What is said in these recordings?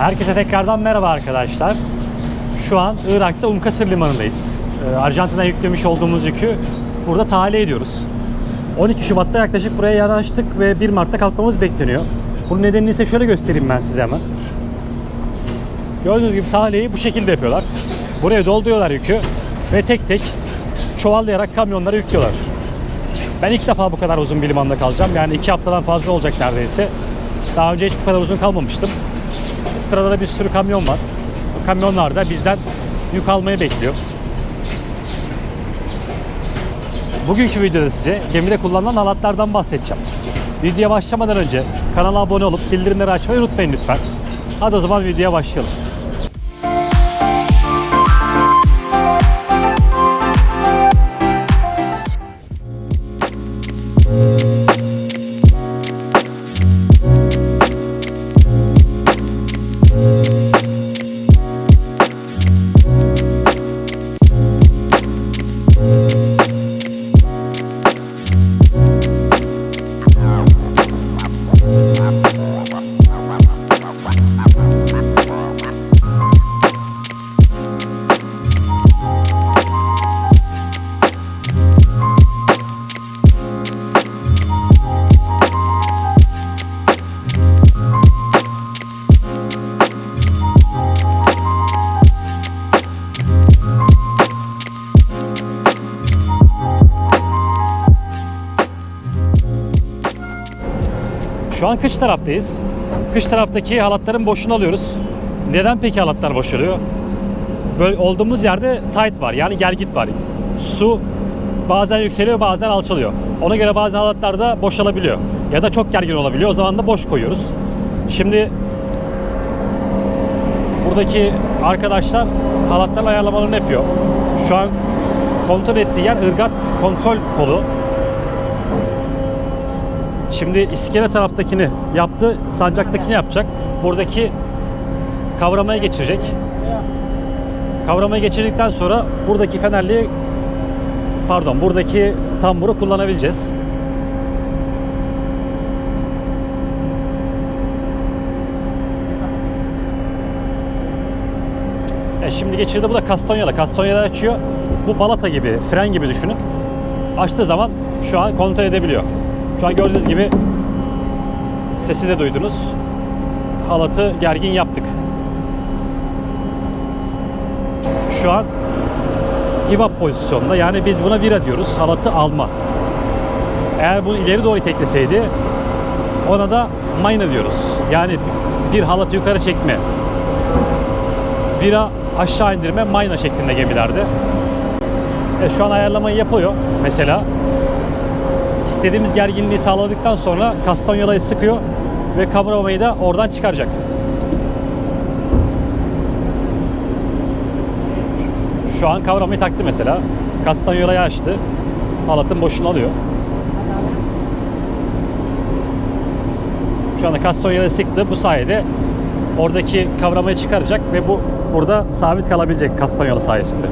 Herkese tekrardan merhaba arkadaşlar. Şu an Irak'ta Umkasır Limanı'ndayız. Ee, Arjantin'den yüklemiş olduğumuz yükü burada tahliye ediyoruz. 12 Şubat'ta yaklaşık buraya yanaştık ve 1 Mart'ta kalkmamız bekleniyor. Bunun nedenini ise şöyle göstereyim ben size hemen. Gördüğünüz gibi tahliyeyi bu şekilde yapıyorlar. Buraya dolduruyorlar yükü ve tek tek çuvallayarak kamyonlara yüklüyorlar. Ben ilk defa bu kadar uzun bir limanda kalacağım. Yani iki haftadan fazla olacak neredeyse. Daha önce hiç bu kadar uzun kalmamıştım. Sırada da bir sürü kamyon var. Bu kamyonlar da bizden yük almayı bekliyor. Bugünkü videoda size gemide kullanılan halatlardan bahsedeceğim. Videoya başlamadan önce kanala abone olup bildirimleri açmayı unutmayın lütfen. Hadi o zaman videoya başlayalım. Şu an kış taraftayız. Kış taraftaki halatların boşunu alıyoruz. Neden peki halatlar boşalıyor? Böyle olduğumuz yerde tight var yani gelgit var. Su bazen yükseliyor bazen alçalıyor. Ona göre bazen halatlar da boşalabiliyor. Ya da çok gergin olabiliyor. O zaman da boş koyuyoruz. Şimdi buradaki arkadaşlar halatların ayarlamalarını yapıyor. Şu an kontrol ettiği yer ırgat kontrol kolu. Şimdi iskele taraftakini yaptı, sancaktakini yapacak. Buradaki kavramaya geçirecek. Kavramaya geçirdikten sonra buradaki fenerliği pardon buradaki tamburu kullanabileceğiz. E şimdi geçirdi bu da kastanyola. Kastanyola açıyor. Bu balata gibi, fren gibi düşünün. Açtığı zaman şu an kontrol edebiliyor. Şu an gördüğünüz gibi sesi de duydunuz. Halatı gergin yaptık. Şu an hivap pozisyonda yani biz buna vira diyoruz. Halatı alma. Eğer bunu ileri doğru itekleseydi ona da mayna diyoruz. Yani bir halatı yukarı çekme. Vira aşağı indirme mayna şeklinde gemilerde. E, şu an ayarlamayı yapıyor mesela istediğimiz gerginliği sağladıktan sonra kastanyolayı sıkıyor ve kavramayı da oradan çıkaracak. Şu an kavramayı taktı mesela. Kastanyolayı açtı. Halatın boşunu alıyor. Şu anda kastanyolayı sıktı. Bu sayede oradaki kavramayı çıkaracak ve bu burada sabit kalabilecek kastanyola sayesinde.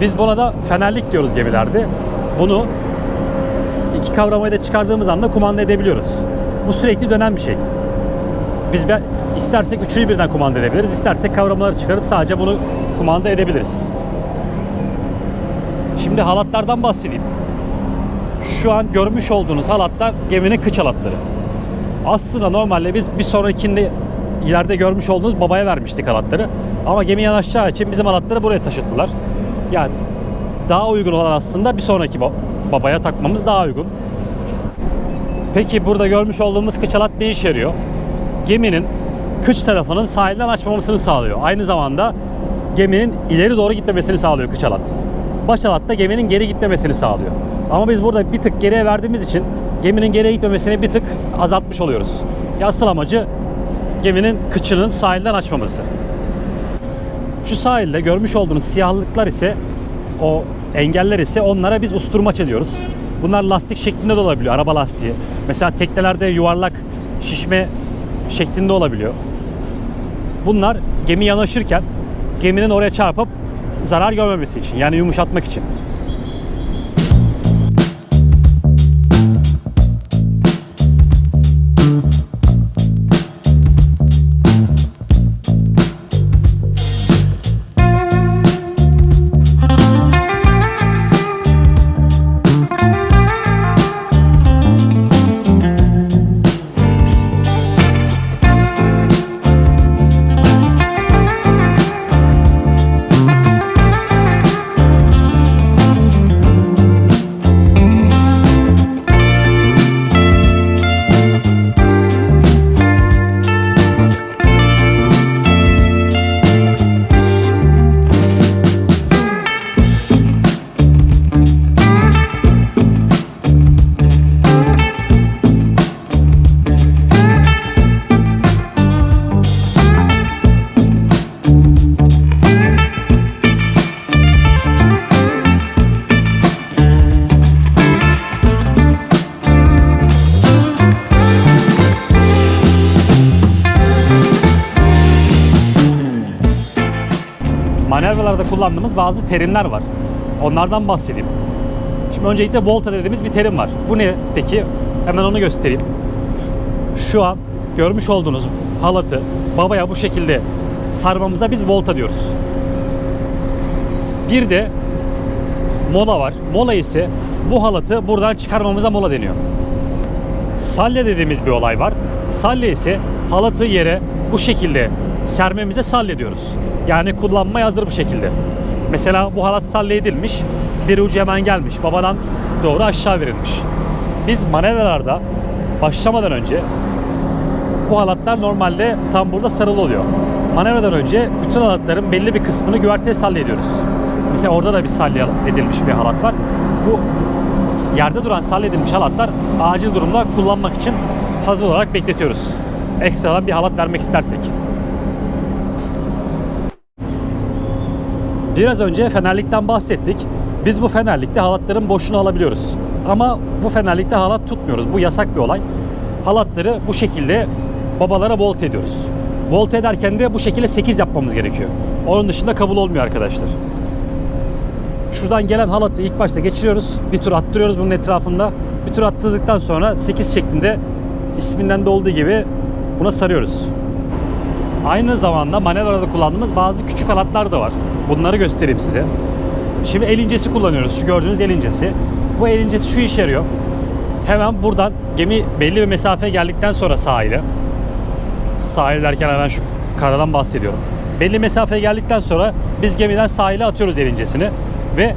Biz buna da fenerlik diyoruz gemilerde. Bunu iki kavramayı da çıkardığımız anda kumanda edebiliyoruz. Bu sürekli dönen bir şey. Biz ben istersek üçünü birden kumanda edebiliriz. istersek kavramaları çıkarıp sadece bunu kumanda edebiliriz. Şimdi halatlardan bahsedeyim. Şu an görmüş olduğunuz halatlar geminin kıç halatları. Aslında normalde biz bir sonrakinde ileride görmüş olduğunuz babaya vermiştik halatları. Ama gemi yanaşacağı için bizim halatları buraya taşıttılar. Yani daha uygun olan aslında bir sonraki ba- babaya takmamız daha uygun. Peki burada görmüş olduğumuz kıç halat ne işe yarıyor? Geminin kıç tarafının sahilden açmamasını sağlıyor. Aynı zamanda geminin ileri doğru gitmemesini sağlıyor kıç halat. Baş halat da geminin geri gitmemesini sağlıyor. Ama biz burada bir tık geriye verdiğimiz için geminin geriye gitmemesini bir tık azaltmış oluyoruz. Ya asıl amacı geminin kıçının sahilden açmaması. Şu sahilde görmüş olduğunuz siyahlıklar ise o engeller ise onlara biz usturmaç ediyoruz. Bunlar lastik şeklinde de olabiliyor, araba lastiği. Mesela teknelerde yuvarlak şişme şeklinde olabiliyor. Bunlar gemi yanaşırken geminin oraya çarpıp zarar görmemesi için yani yumuşatmak için. Kullandığımız bazı terimler var. Onlardan bahsedeyim. Şimdi öncelikle volta dediğimiz bir terim var. Bu ne peki? Hemen onu göstereyim. Şu an görmüş olduğunuz halatı babaya bu şekilde sarmamıza biz volta diyoruz. Bir de mola var. Mola ise bu halatı buradan çıkarmamıza mola deniyor. Salya dediğimiz bir olay var. Salya ise halatı yere bu şekilde sermemize salya diyoruz. Yani kullanmaya hazır bu şekilde. Mesela bu halat salya edilmiş, bir ucu hemen gelmiş, babadan doğru aşağı verilmiş. Biz manevralarda başlamadan önce bu halatlar normalde tam burada sarılı oluyor. Manevradan önce bütün halatların belli bir kısmını güverteye salya ediyoruz. Mesela orada da bir salya edilmiş bir halat var. Bu yerde duran salya edilmiş halatlar acil durumda kullanmak için hazır olarak bekletiyoruz. Ekstradan bir halat vermek istersek. Biraz önce fenerlikten bahsettik. Biz bu fenerlikte halatların boşunu alabiliyoruz. Ama bu fenerlikte halat tutmuyoruz. Bu yasak bir olay. Halatları bu şekilde babalara volt ediyoruz. Volt ederken de bu şekilde 8 yapmamız gerekiyor. Onun dışında kabul olmuyor arkadaşlar. Şuradan gelen halatı ilk başta geçiriyoruz. Bir tur attırıyoruz bunun etrafında. Bir tur attırdıktan sonra 8 şeklinde isminden de olduğu gibi buna sarıyoruz. Aynı zamanda manevrada kullandığımız bazı küçük halatlar da var. Bunları göstereyim size. Şimdi el incesi kullanıyoruz. Şu gördüğünüz el incesi. Bu el incesi şu işe yarıyor. Hemen buradan gemi belli bir mesafe geldikten sonra sahile. Sahil derken hemen şu karadan bahsediyorum. Belli mesafeye geldikten sonra biz gemiden sahile atıyoruz el incesini ve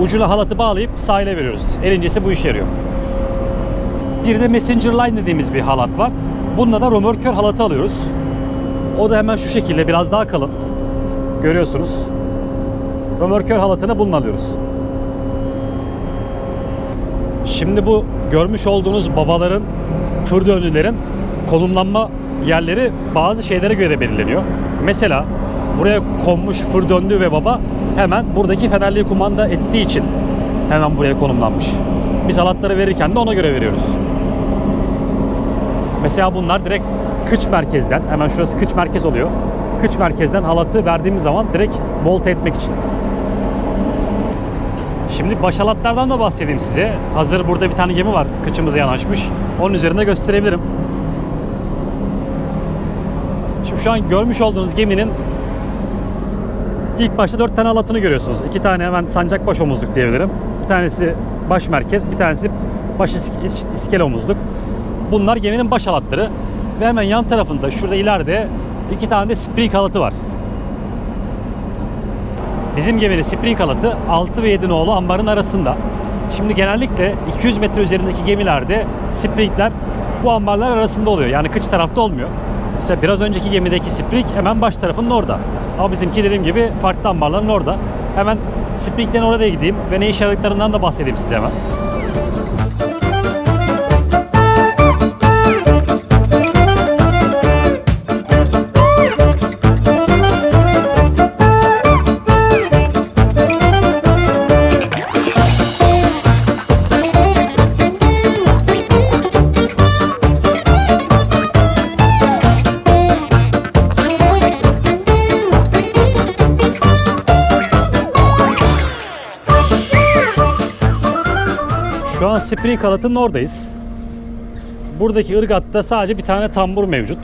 ucuna halatı bağlayıp sahile veriyoruz. El incesi bu işe yarıyor. Bir de Messenger Line dediğimiz bir halat var. Bununla da römorkör halatı alıyoruz. O da hemen şu şekilde biraz daha kalın. Görüyorsunuz. Römorkör halatını bununla alıyoruz. Şimdi bu görmüş olduğunuz babaların, fır döndülerin konumlanma yerleri bazı şeylere göre belirleniyor. Mesela buraya konmuş fır döndü ve baba hemen buradaki fenerliği kumanda ettiği için hemen buraya konumlanmış. Biz halatları verirken de ona göre veriyoruz. Mesela bunlar direkt kıç merkezden, hemen şurası kıç merkez oluyor. Kıç merkezden halatı verdiğimiz zaman direkt volta etmek için. Şimdi baş halatlardan da bahsedeyim size. Hazır burada bir tane gemi var kıçımıza yanaşmış. Onun üzerinde gösterebilirim. Şimdi şu an görmüş olduğunuz geminin ilk başta dört tane halatını görüyorsunuz. İki tane hemen sancak baş omuzluk diyebilirim. Bir tanesi baş merkez, bir tanesi baş is- is- iskele omuzluk. Bunlar geminin baş halatları. Ve hemen yan tarafında şurada ileride iki tane de spring halatı var. Bizim geminin spring halatı 6 ve 7 nolu ambarın arasında. Şimdi genellikle 200 metre üzerindeki gemilerde springler bu ambarlar arasında oluyor. Yani kıç tarafta olmuyor. Mesela biraz önceki gemideki spring hemen baş tarafının orada. Ama bizimki dediğim gibi farklı ambarların orada. Hemen springlerin oraya gideyim ve ne işe yaradıklarından da bahsedeyim size hemen. Spring halatının oradayız. Buradaki ırgatta sadece bir tane tambur mevcut.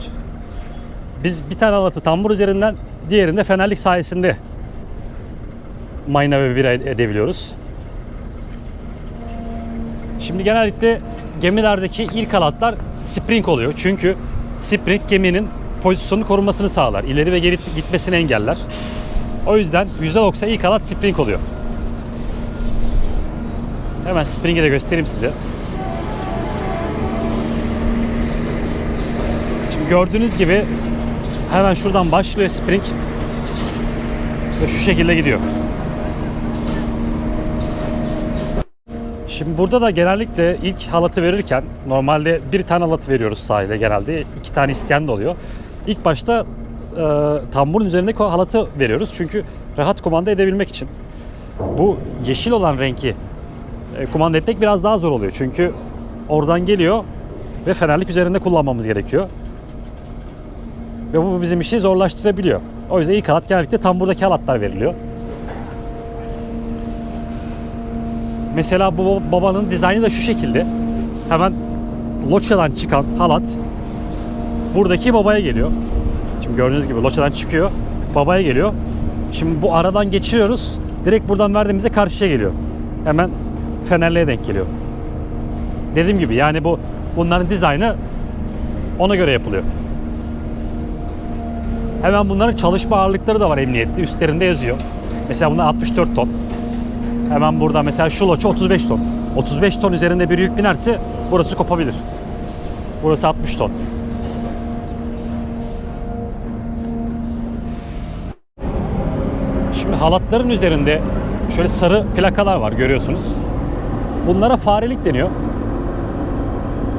Biz bir tane halatı tambur üzerinden diğerinde fenerlik sayesinde mayna ve vira ed- edebiliyoruz. Şimdi genellikle gemilerdeki ilk halatlar spring oluyor. Çünkü spring geminin pozisyonunu korunmasını sağlar. İleri ve geri gitmesini engeller. O yüzden %90 ilk halat spring oluyor. Hemen Spring'i de göstereyim size. Şimdi gördüğünüz gibi hemen şuradan başlıyor Spring ve şu şekilde gidiyor. Şimdi burada da genellikle ilk halatı verirken normalde bir tane halat veriyoruz sahile genelde. iki tane isteyen de oluyor. İlk başta e, tamburun üzerindeki halatı veriyoruz. Çünkü rahat kumanda edebilmek için. Bu yeşil olan renki e, kumanda etmek biraz daha zor oluyor. Çünkü oradan geliyor ve fenerlik üzerinde kullanmamız gerekiyor. Ve bu bizim işi zorlaştırabiliyor. O yüzden ilk halat genellikle tam buradaki halatlar veriliyor. Mesela bu babanın dizaynı da şu şekilde. Hemen loçadan çıkan halat buradaki babaya geliyor. Şimdi gördüğünüz gibi loçadan çıkıyor. Babaya geliyor. Şimdi bu aradan geçiriyoruz. Direkt buradan verdiğimizde karşıya geliyor. Hemen fenerliğe denk geliyor. Dediğim gibi yani bu bunların dizaynı ona göre yapılıyor. Hemen bunların çalışma ağırlıkları da var emniyetli. Üstlerinde yazıyor. Mesela bunlar 64 ton. Hemen burada mesela şu loça 35 ton. 35 ton üzerinde bir yük binerse burası kopabilir. Burası 60 ton. Şimdi halatların üzerinde şöyle sarı plakalar var görüyorsunuz. Bunlara farelik deniyor.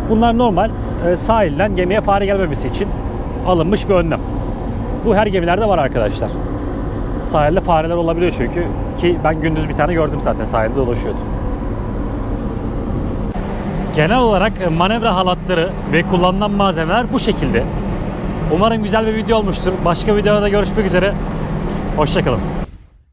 Bunlar normal e, sahilden gemiye fare gelmemesi için alınmış bir önlem. Bu her gemilerde var arkadaşlar. Sahilde fareler olabiliyor çünkü ki ben gündüz bir tane gördüm zaten sahilde dolaşıyordu. Genel olarak e, manevra halatları ve kullanılan malzemeler bu şekilde. Umarım güzel bir video olmuştur. Başka videoda görüşmek üzere. Hoşçakalın.